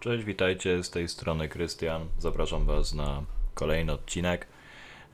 Cześć, witajcie, z tej strony Krystian. Zapraszam Was na kolejny odcinek.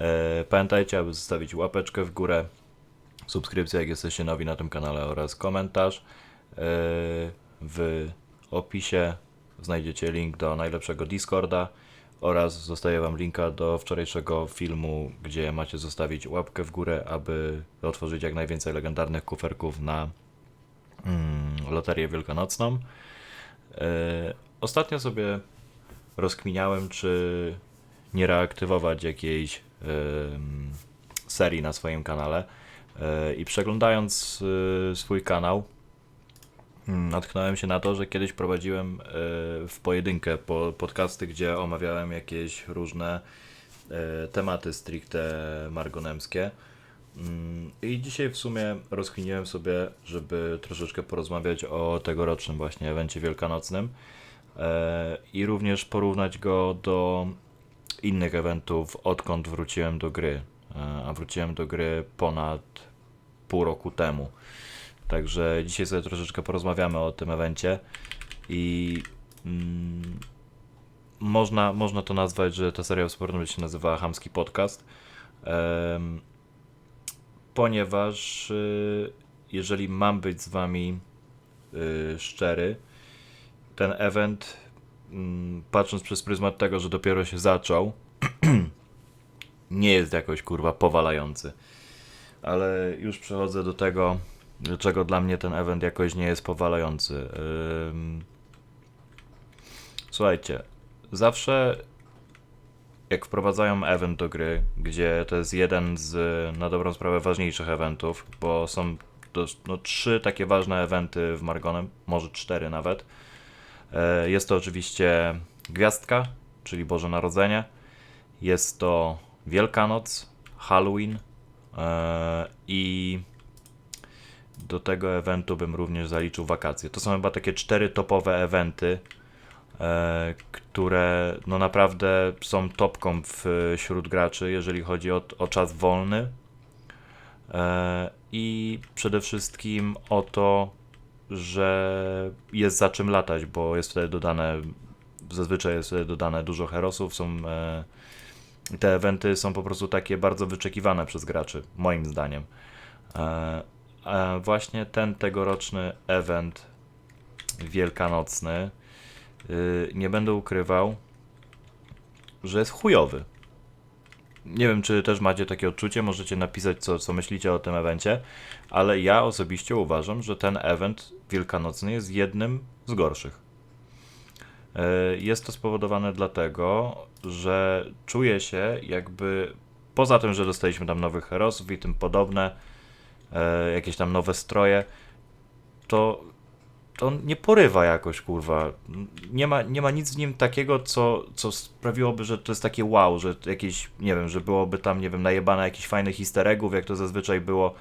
E, pamiętajcie, aby zostawić łapeczkę w górę, subskrypcję, jak jesteście nowi na tym kanale oraz komentarz. E, w opisie znajdziecie link do najlepszego Discorda oraz zostawię Wam linka do wczorajszego filmu, gdzie macie zostawić łapkę w górę, aby otworzyć jak najwięcej legendarnych kuferków na mm, loterię wielkanocną. Ostatnio sobie rozkminiałem, czy nie reaktywować jakiejś em, serii na swoim kanale. E, I przeglądając e, swój kanał, mm, natknąłem się na to, że kiedyś prowadziłem e, w pojedynkę po, podcasty, gdzie omawiałem jakieś różne tematy stricte margonemskie. Mm, I dzisiaj w sumie rozkminiłem sobie, żeby troszeczkę porozmawiać o tegorocznym właśnie evencie wielkanocnym i również porównać go do innych eventów, odkąd wróciłem do gry. E, A wróciłem do gry ponad pół roku temu. Także dzisiaj sobie troszeczkę porozmawiamy o tym evencie i mm, można, można to nazwać, że ta seria wspólnie się nazywa Hamski Podcast. Em, ponieważ y, jeżeli mam być z wami y, szczery, ten event, mm, patrząc przez pryzmat tego, że dopiero się zaczął, nie jest jakoś kurwa powalający. Ale już przechodzę do tego, dlaczego dla mnie ten event jakoś nie jest powalający. Słuchajcie, zawsze jak wprowadzają event do gry, gdzie to jest jeden z na dobrą sprawę ważniejszych eventów, bo są no, trzy takie ważne eventy w Margonem, może cztery nawet. E, Jest to oczywiście Gwiazdka, czyli Boże Narodzenie. Jest to Wielkanoc, Halloween e, i do tego eventu bym również zaliczył wakacje. To są chyba takie cztery topowe eventy, e, które no naprawdę są topką wśród graczy, jeżeli chodzi o, o czas wolny. I przede wszystkim o to, że jest za czym latać, bo jest wtedy dodane, zazwyczaj jest dodane dużo herosów, są e, te eventy są po prostu takie bardzo wyczekiwane przez graczy, moim zdaniem. E, a właśnie ten tegoroczny event wielkanocny, y, nie będę ukrywał, że jest chujowy. Nie wiem, czy też macie takie odczucie, możecie napisać, co, co myślicie o tym evencie, ale ja osobiście uważam, że ten event wielkanocny jest jednym z gorszych. E, Jest to spowodowane dlatego, że czuję się jakby, poza tym, że dostaliśmy tam nowych herosów i tym podobne, e, jakieś tam nowe stroje, to to on nie porywa jakoś, kurwa. Nie ma, nie ma nic w nim takiego, co, co sprawiłoby, że to jest takie wow, że jakieś, nie wiem, że byłoby tam, nie wiem, najebane jakichś fajnych easter eggów, jak to zazwyczaj było e,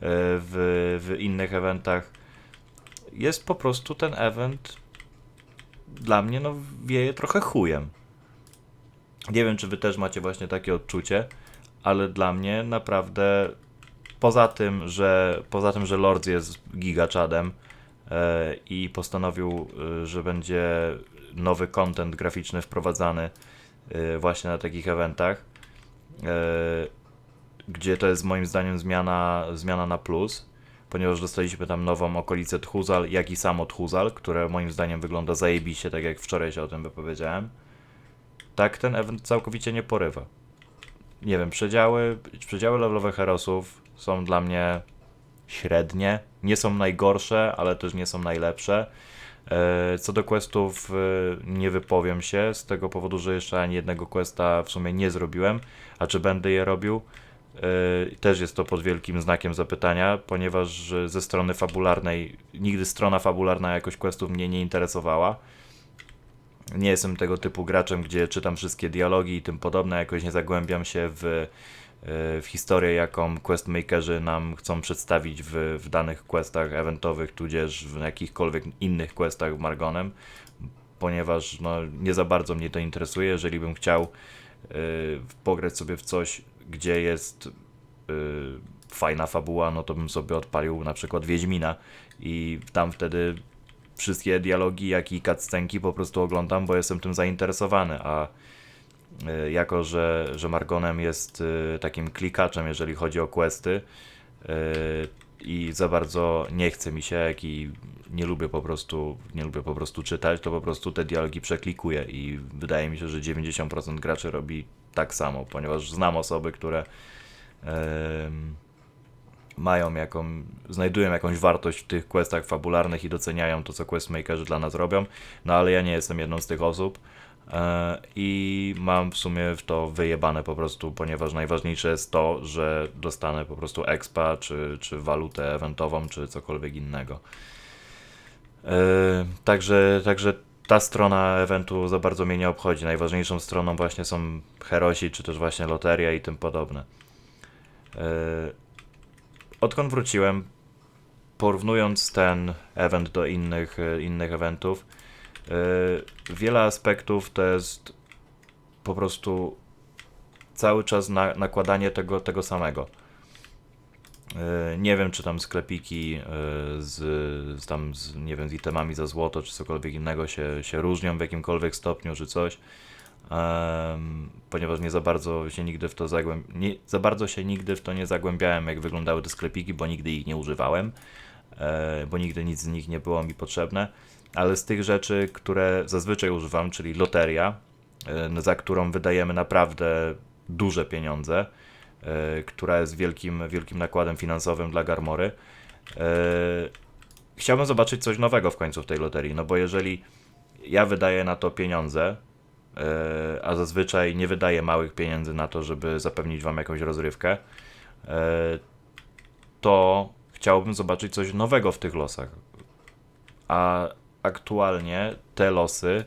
w, w innych eventach. Jest po prostu ten event dla mnie, no, wieje trochę chujem. Nie wiem, czy wy też macie właśnie takie odczucie, ale dla mnie naprawdę poza tym, że poza tym, że Lords jest gigaczadem i postanowił, e, że będzie nowy content graficzny wprowadzany e, właśnie na takich eventach, e, gdzie to jest moim zdaniem zmiana, zmiana na plus, ponieważ dostaliśmy tam nową okolicę Tchuzal, jak i samo Tchuzal, które moim zdaniem wygląda zajebiście, tak jak wczoraj się o tym wypowiedziałem. Tak ten event całkowicie nie porywa. Nie wiem, przedziały, przedziały levelowe herosów są dla mnie średnie. Nie są najgorsze, ale też nie są najlepsze. E, Co do questów e, nie wypowiem się, z tego powodu, że jeszcze ani jednego questa w sumie nie zrobiłem, a czy będę je robił, e, też jest to pod wielkim znakiem zapytania, ponieważ ze strony fabularnej, nigdy strona fabularna jakoś questów mnie nie interesowała. Nie jestem tego typu graczem, gdzie czytam wszystkie dialogi i tym podobne, jakoś nie zagłębiam się w, w historię, jaką questmakerzy nam chcą przedstawić w, w danych questach eventowych, tudzież w jakichkolwiek innych questach w Margonem, ponieważ no, nie za bardzo mnie to interesuje. Jeżeli bym chciał y, pograć sobie w coś, gdzie jest y, fajna fabuła, no to bym sobie odpalił na przykład Wiedźmina i tam wtedy wszystkie dialogi, jak i cutscenki po prostu oglądam, bo jestem tym zainteresowany, a jako, że, że Margonem jest y, takim klikaczem, jeżeli chodzi o questy y, i za bardzo nie chce mi się, jak i nie lubię po prostu, nie lubię po prostu czytać, to po prostu te dialogi przeklikuję i wydaje mi się, że 90% graczy robi tak samo, ponieważ znam osoby, które mają jaką, znajdują jakąś wartość w tych questach fabularnych i doceniają to, co questmakerzy dla nas robią, no ale ja nie jestem jedną z tych osób. e, i mam w sumie w to wyjebane po prostu, ponieważ najważniejsze jest to, że dostanę po prostu expa, czy, czy walutę eventową, czy cokolwiek innego. E, Także, także ta strona eventu za bardzo mnie nie obchodzi. Najważniejszą stroną właśnie są herosi, czy też właśnie loteria i tym podobne. E, Odkąd wróciłem, porównując ten event do innych, e, innych eventów, e, wiele aspektów to jest po prostu cały czas na, nakładanie tego, tego samego. E, Nie wiem, czy tam sklepiki e, z, z tam, z, nie wiem, z itemami za złoto, czy cokolwiek innego się, się różnią w jakimkolwiek stopniu, czy coś. Em, ponieważ nie za bardzo się nigdy w to nie, za bardzo się nigdy w to nie zagłębiałem, jak wyglądały te sklepiki, bo nigdy ich nie używałem, e, bo nigdy nic z nich nie było mi potrzebne. Ale z tych rzeczy, które zazwyczaj używam, czyli loteria, e, za którą wydajemy naprawdę duże pieniądze, e, która jest wielkim, wielkim nakładem finansowym dla Garmory. E, chciałbym zobaczyć coś nowego w końcu w tej loterii, no bo jeżeli ja wydaję na to pieniądze, a zazwyczaj nie wydaję małych pieniędzy na to, żeby zapewnić wam jakąś rozrywkę, to chciałbym zobaczyć coś nowego w tych losach. A aktualnie te losy,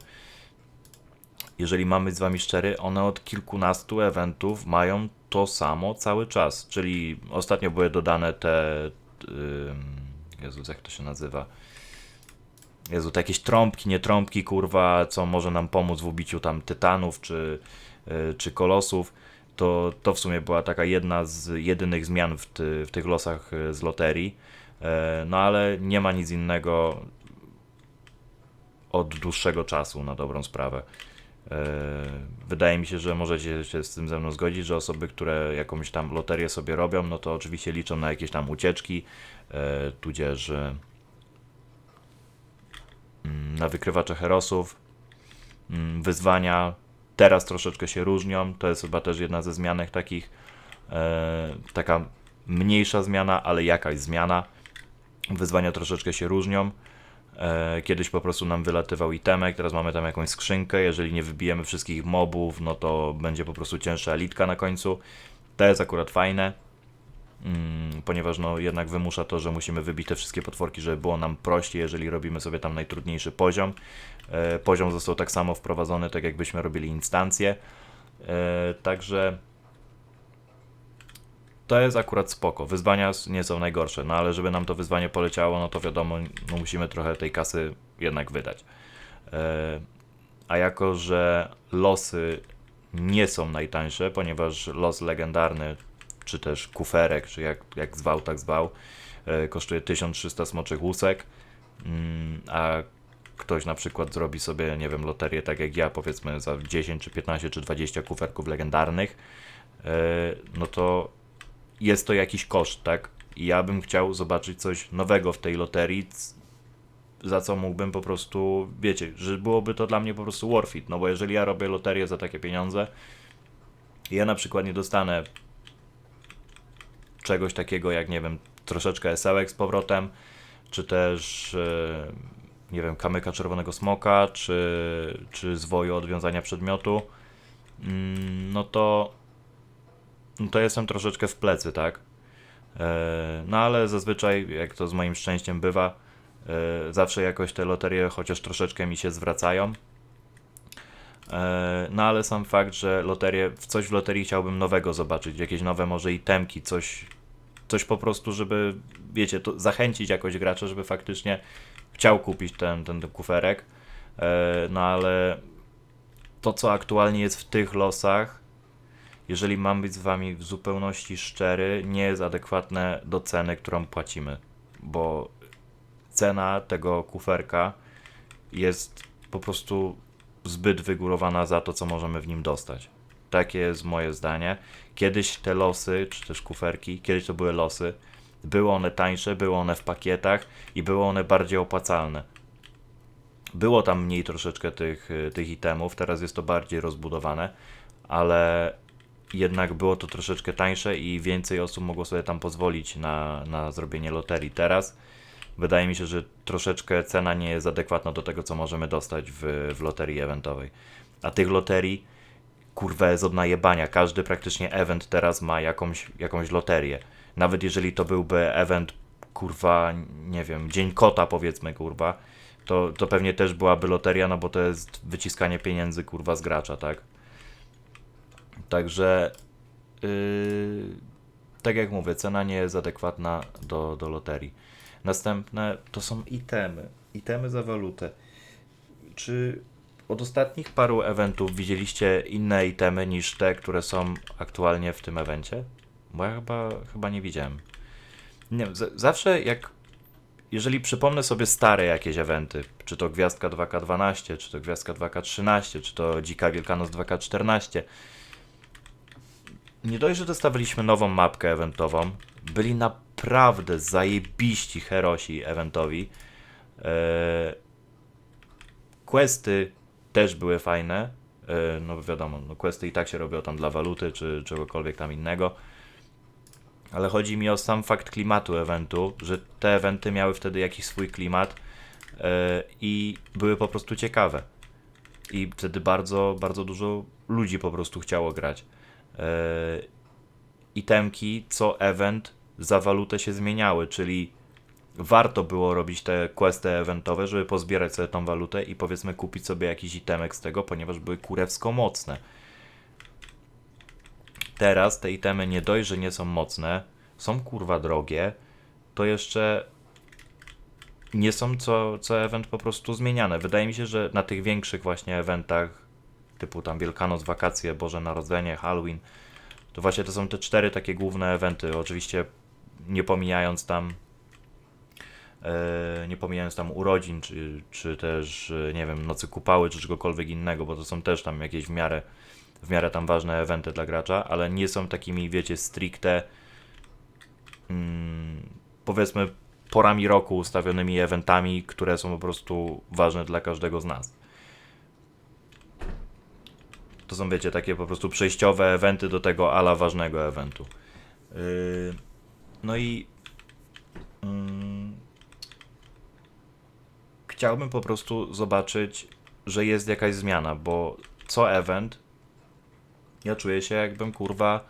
jeżeli mamy z wami szczery, one od kilkunastu eventów mają to samo cały czas. Czyli ostatnio były dodane te. Ym, Jezu, jak to się nazywa? Jezu, te jakieś trąbki, nie trąbki, kurwa, co może nam pomóc w ubiciu tam tytanów czy, y, czy kolosów. To, to w sumie była taka jedna z jedynych zmian w, ty, w tych losach y, z loterii. E, No ale nie ma nic innego od dłuższego czasu, na dobrą sprawę. E, Wydaje mi się, że możecie się z tym ze mną zgodzić, że osoby, które jakąś tam loterię sobie robią, no to oczywiście liczą na jakieś tam ucieczki, e, tudzież e, mm, na wykrywacze herosów, mm, wyzwania. Teraz troszeczkę się różnią, to jest chyba też jedna ze zmianek takich, taka mniejsza zmiana, ale jakaś zmiana. Wyzwania troszeczkę się różnią. E, Kiedyś po prostu nam wylatywał itemek, teraz mamy tam jakąś skrzynkę. Jeżeli nie wybijemy wszystkich mobów, no to będzie po prostu cięższa elitka na końcu. To jest akurat fajne, mm, ponieważ no jednak wymusza to, że musimy wybić te wszystkie potworki, żeby było nam prościej, jeżeli robimy sobie tam najtrudniejszy poziom. E, Poziom został tak samo wprowadzony, tak jakbyśmy robili instancję. E, Także to jest akurat spoko. Wyzwania nie są najgorsze, no ale żeby nam to wyzwanie poleciało, no to wiadomo, no musimy trochę tej kasy jednak wydać. E, A jako, że losy nie są najtańsze, ponieważ los legendarny, czy też kuferek, czy jak, jak zwał, tak zwał, e, kosztuje 1300 smoczych łusek, mm, a ktoś na przykład zrobi sobie, nie wiem, loterię tak jak ja, powiedzmy za 10, czy 15, czy 20 kuferków legendarnych, e, no to jest to jakiś koszt, tak? I ja bym chciał zobaczyć coś nowego w tej loterii, za co mógłbym po prostu, wiecie, że byłoby to dla mnie po prostu worth it, no bo jeżeli ja robię loterię za takie pieniądze, ja na przykład nie dostanę czegoś takiego jak, nie wiem, troszeczkę esełek z powrotem, czy też, e, nie wiem, kamyka czerwonego smoka, czy, czy zwoju odwiązania przedmiotu, mm, no to no to jestem troszeczkę w plecy, tak? E, No ale zazwyczaj, jak to z moim szczęściem bywa, e, zawsze jakoś te loterie chociaż troszeczkę mi się zwracają. E, No ale sam fakt, że loterie, w coś w loterii chciałbym nowego zobaczyć, jakieś nowe może itemki, coś, coś po prostu, żeby, wiecie, to zachęcić jakoś gracza, żeby faktycznie chciał kupić ten, ten, kuferek. No ale to, co aktualnie jest w tych losach, jeżeli mam być z wami w zupełności szczery, nie jest adekwatne do ceny, którą płacimy, bo cena tego kuferka jest po prostu zbyt wygórowana za to, co możemy w nim dostać. Takie jest moje zdanie. Kiedyś te losy, czy też kuferki, kiedyś to były losy, były one tańsze, były one w pakietach i były one bardziej opłacalne. Było tam mniej troszeczkę tych, y, tych itemów, teraz jest to bardziej rozbudowane, ale jednak było to troszeczkę tańsze i więcej osób mogło sobie tam pozwolić na, na zrobienie loterii. Teraz wydaje mi się, że troszeczkę cena nie jest adekwatna do tego, co możemy dostać w, w loterii eventowej. A tych loterii, kurwa, jest od najebania. Każdy praktycznie event teraz ma jakąś, jakąś loterię. Nawet jeżeli to byłby event, kurwa, nie wiem, Dzień Kota powiedzmy, kurwa, to, to pewnie też byłaby loteria, no bo to jest wyciskanie pieniędzy, kurwa, z gracza, tak? Także, yy, tak jak mówię, cena nie jest adekwatna do, do loterii. Następne to są itemy. Itemy za walutę. Czy od ostatnich paru eventów widzieliście inne itemy niż te, które są aktualnie w tym evencie? Bo ja chyba, chyba nie widziałem. Nie wiem, zawsze jak. Jeżeli przypomnę sobie stare jakieś eventy, czy to Gwiazdka 2K12, czy to Gwiazdka 2K13, czy to Dzika Wielkanoc 2K14, nie dość, że dostawaliśmy nową mapkę eventową, byli naprawdę zajebiści herosi eventowi. Eee, questy też były fajne. Eee, no wiadomo, no questy i tak się robią tam dla waluty, czy czegokolwiek tam innego. Ale chodzi mi o sam fakt klimatu eventu, że te eventy miały wtedy jakiś swój klimat eee, i były po prostu ciekawe. I wtedy bardzo, bardzo dużo ludzi po prostu chciało grać. Eee, itemki co event za walutę się zmieniały, czyli warto było robić te questy eventowe, żeby pozbierać sobie tą walutę i powiedzmy kupić sobie jakiś itemek z tego, ponieważ były kurewsko mocne. Teraz te itemy nie dość, że nie są mocne, są kurwa drogie, to jeszcze nie są co, co event po prostu zmieniane. Wydaje mi się, że na tych większych właśnie eventach, typu tam Wielkanoc, wakacje, Boże Narodzenie, Halloween, to właśnie to są te cztery takie główne eventy. Oczywiście nie pomijając tam e, nie pomijając tam urodzin, czy, czy też, e, nie wiem, nocy kupały, czy czegokolwiek innego, bo to są też tam jakieś w miarę, w miarę tam ważne eventy dla gracza, ale nie są takimi, wiecie, stricte mm, powiedzmy porami roku ustawionymi eventami, które są po prostu ważne dla każdego z nas. To są, wiecie, takie po prostu przejściowe eventy do tego ala ważnego eventu. Yy, no i mm, chciałbym po prostu zobaczyć, że jest jakaś zmiana, bo co event ja czuję się jakbym kurwa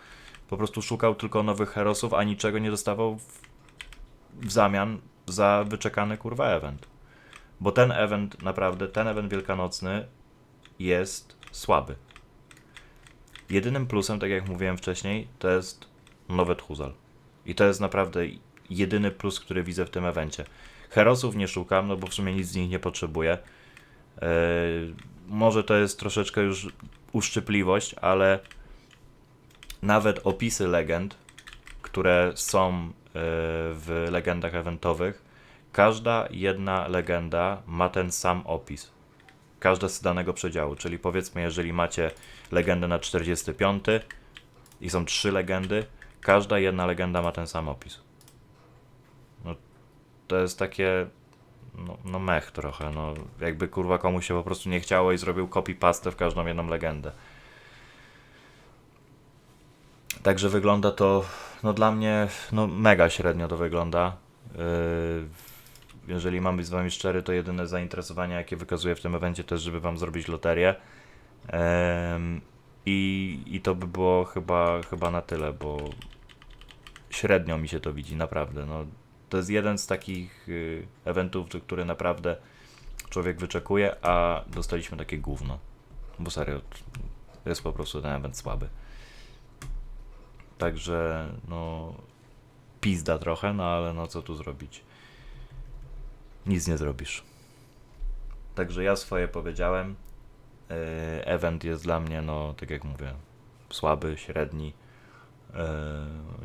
po prostu szukał tylko nowych herosów, a niczego nie dostawał w, w zamian za wyczekany kurwa event. Bo ten event, naprawdę, ten event wielkanocny jest słaby. Jedynym plusem, tak jak mówiłem wcześniej, to jest nowe Tchuzal. I to jest naprawdę jedyny plus, który widzę w tym evencie. Herosów nie szukam, no bo w sumie nic z nich nie potrzebuję. Yy, może to jest troszeczkę już uszczypliwość, ale nawet opisy legend, które są yy, w legendach eventowych, każda jedna legenda ma ten sam opis. Każda z danego przedziału, czyli powiedzmy, jeżeli macie legendę na 45 i są trzy legendy, każda jedna legenda ma ten sam opis. No, to jest takie no, no mech trochę, no jakby kurwa komuś się po prostu nie chciało i zrobił copy-paste w każdą jedną legendę. Także wygląda to, no dla mnie, no mega średnio to wygląda. Yy, jeżeli mam być z wami szczery, to jedyne zainteresowanie, jakie wykazuję w tym evencie, to jest, żeby wam zrobić loterię. I, I to by było chyba, chyba na tyle, bo średnio mi się to widzi, naprawdę. No, to jest jeden z takich y, eventów, który naprawdę człowiek wyczekuje, a dostaliśmy takie gówno. Bo serio, jest po prostu ten event słaby. Także, no, pizda trochę, no ale no co tu zrobić? Nic nie zrobisz. Także ja swoje powiedziałem. Yy, Event jest dla mnie, no tak jak mówię, słaby, średni. Yy,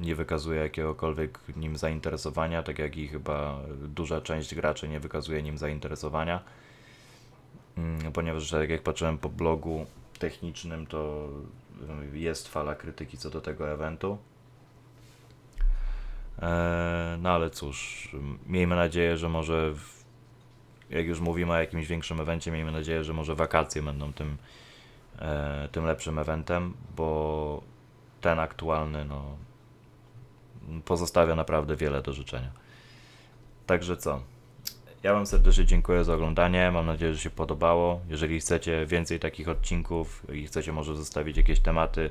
Nie wykazuje jakiegokolwiek nim zainteresowania, tak jak i chyba duża część graczy nie wykazuje nim zainteresowania. Mm, Ponieważ tak jak patrzyłem po blogu technicznym, to y, jest fala krytyki co do tego eventu. Eee, No ale cóż, miejmy nadzieję, że może w, jak już mówimy o jakimś większym evencie, miejmy nadzieję, że może wakacje będą tym, e, tym lepszym eventem, bo ten aktualny no, pozostawia naprawdę wiele do życzenia. Także co? Ja Wam serdecznie dziękuję za oglądanie. Mam nadzieję, że się podobało. Jeżeli chcecie więcej takich odcinków i chcecie może zostawić jakieś tematy e,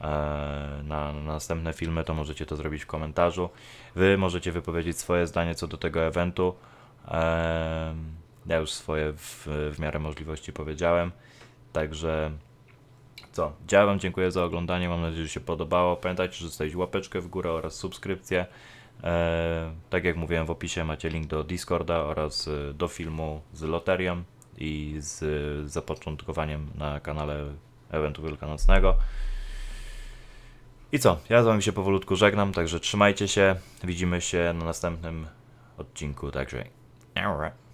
na, na następne filmy, to możecie to zrobić w komentarzu. Wy możecie wypowiedzieć swoje zdanie co do tego eventu. E, ja już swoje w, w miarę możliwości powiedziałem. Także co? Ja Wam dziękuję za oglądanie. Mam nadzieję, że się podobało. Pamiętajcie, że zostawić łapeczkę w górę oraz subskrypcję. E, tak jak mówiłem w opisie, macie link do Discorda oraz e, do filmu z loterią i z e, zapoczątkowaniem na kanale eventu wielkanocnego. I co? Ja z Wami się powolutku żegnam, także trzymajcie się. Widzimy się na następnym odcinku. Także. Alright.